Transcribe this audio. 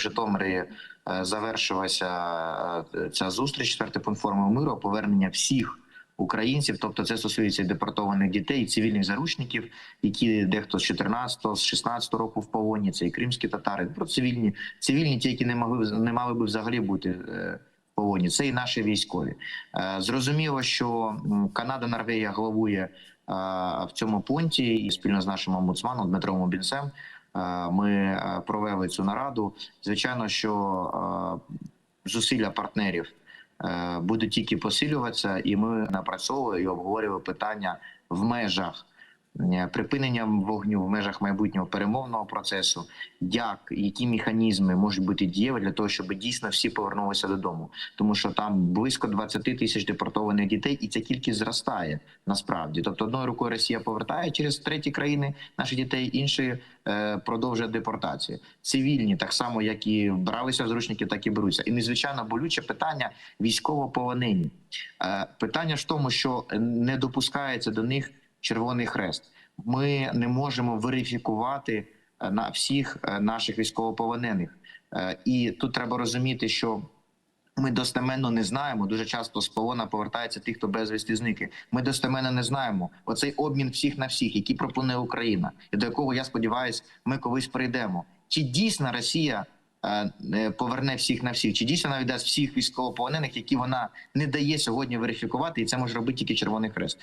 Житомирі е, завершилася е, ця зустріч, четвертий пункт форми миру, повернення всіх українців. Тобто, це стосується депортованих дітей, цивільних заручників, які дехто з 14-го, з 16-го року в полоні. Це і кримські татари. Про цивільні, цивільні, ті, які не могли не мали би взагалі бути. е, в Полоні це і наші військові. Зрозуміло, що Канада, Норвегія головує е, в цьому пункті, і спільно з нашим омбудсманом Дмитром Обінцем е, ми е, провели цю нараду. Звичайно, що е, зусилля партнерів е, будуть тільки посилюватися, і ми напрацьовували і обговорювали питання в межах. Е, Припинення вогню в межах майбутнього перемовного процесу, як які механізми можуть бути дієві для того, щоб дійсно всі повернулися додому, тому що там близько 20 тисяч депортованих дітей, і ця кількість зростає насправді. Тобто, одною рукою Росія повертає через треті країни наших дітей, іншою е, продовжує депортацію. Цивільні, так само як і бралися зручники, так і беруться. І незвичайно болюче питання військовополонені. Е, питання ж в тому, що не допускається до них Червоний Хрест. Ми не можемо верифікувати е, на всіх е, наших військовополонених. Е, І тут треба розуміти, що ми достеменно не знаємо. Дуже часто з полона повертаються ті, хто безвісти зникли. Ми достеменно не знаємо оцей обмін всіх на всіх, який пропонує Україна, і до якого я сподіваюся, ми колись прийдемо. Чи дійсно Росія поверне всіх на всіх? Чи дійсно вона віддасть всіх військовополонених, які вона не дає сьогодні верифікувати, і це може робити тільки Червоний Хрест?